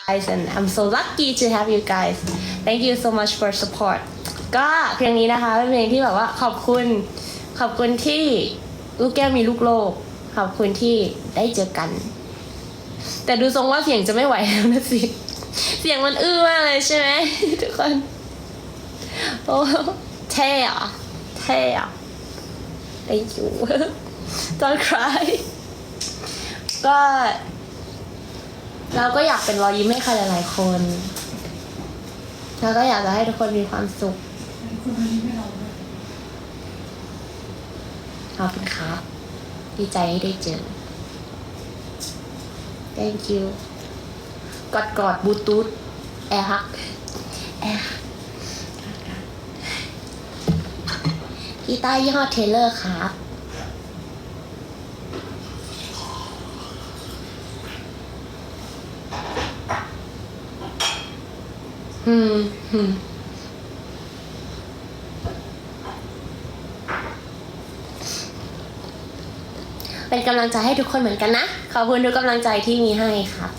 guys and I'm so lucky to have you guys thank you so much for support ก็เพลงนี้นะคะเป็นเพลงที่แบบว่าขอบคุณขอบคุณที่ลูกแก้วมีลูกโลก ขอบคุณที่ได้เจอกัน แต่ดูทรงว่าเสียงจะไม่ไหวแล้วนะสิ เสียงมันอื้อมากเลยใช่ไหมทุกคนโอ้เท่อะเท่อะ thank you don't cry ก็ เราก็อยากเป็นรอยยิ้มให้ใครหลาย ๆ คนแล้วก็อยากจะให้ทุกคนมีความสุขขอบคุณครับดีใจที่ได้เจอ thank you กอดกอดบลูทูธแอร์ฮักแอร์ฮักกีตาร์ยี่ห้อเทเลอร์ครับ อืมอืมเป็นกำลังใจให้ทุกคนเหมือนกันนะ ขอบคุณทุกกำลังใจที่มีให้ครับ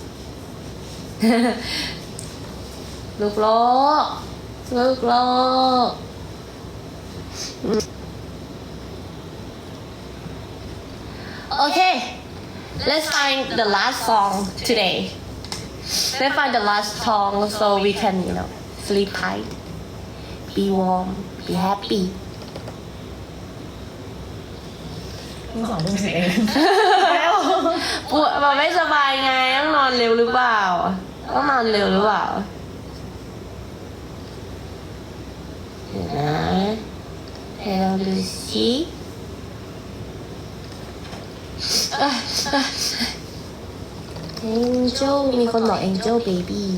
ลูกโลกลูกโลกโอเค let's find the last song today let's find the last song so we can you know sleep tight be warm be happy มึงสองทุ่มสิบเองปวดแบบไม่สบายไงต้องนอนเร็วหรือเปล่าต้องนอนเร็วหรือเปล่าเดี๋ยวนะให้ เราดูสิเอ็งเจลมีคนบอกเอ็งเจลเบบี้